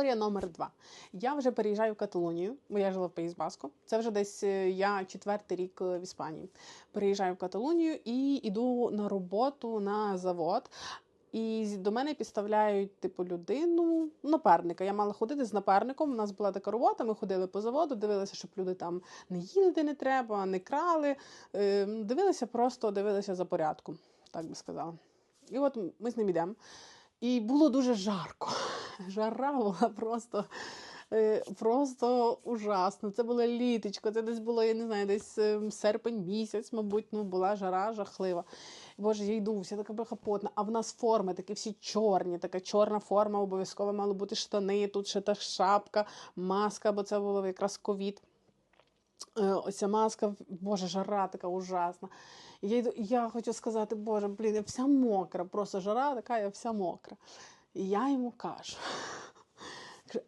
Історія номер два. Я вже переїжджаю в Каталонію, бо я жила в Паїс Баско. Це вже десь е, я четвертий рік е, в Іспанії. Переїжджаю в Каталонію і йду на роботу на завод. І до мене підставляють типу людину, напарника. Я мала ходити з напарником. У нас була така робота. Ми ходили по заводу, дивилися, щоб люди там не їли де не треба, не крали. Е, Дивилися просто, дивилися за порядком, так би сказала. І от ми з ним йдемо. І було дуже жарко. Жара була просто, е, просто ужасно. Це було літочко, це десь було, я не знаю, десь е, серпень місяць, мабуть, ну була жара жахлива. Боже, я йду, вся така бехапотна. А в нас форми такі всі чорні, така чорна форма, обов'язково мали бути штани, тут ще та шапка, маска, бо це було якраз ковід. Е, Оця маска, боже, жара така ужасна. Я, йду, я хочу сказати, боже, блін, я вся мокра, просто жара така, я вся мокра. І я йому кажу: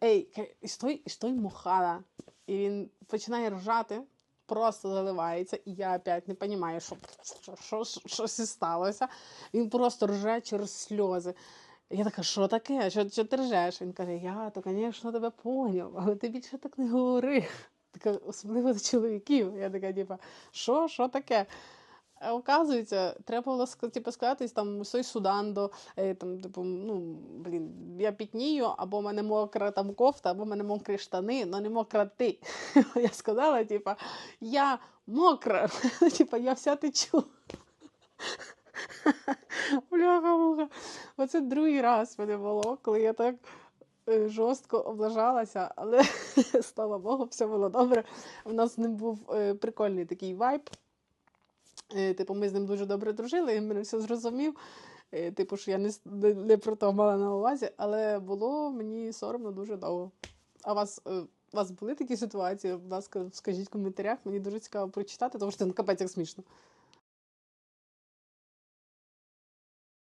ей, стой, стой мохада. І він починає ржати, просто заливається, і я опять не розумію, що, що, що, щось сталося. Він просто рже через сльози. Я така, що таке? Що, що ти ржеш? Він каже: Я то, звісно, тебе поняв, але ти більше так не говори. Така, особливо до чоловіків. Я така, типа, що, що таке? А оказується, треба було типу, сказати там сой судан до е, там, типу, ну блін, я пітнію, або в мене мокра там кофта, або в мене мокрі штани, але не мокра ти. Я сказала, типа, я мокра, типа, я вся течу. Бляха-муха. Оце другий раз мене було, коли я так е, жорстко облажалася, але слава Богу, все було добре. У нас ним був е, прикольний такий вайб. Е, Типу, ми з ним дуже добре дружили, він мене все зрозумів. Е, Типу, що я не, не, про то мала на увазі, але було мені соромно дуже довго. А вас, е, у вас були такі ситуації? Будь ласка, скажіть в коментарях, мені дуже цікаво прочитати, тому що це ну, капець як смішно.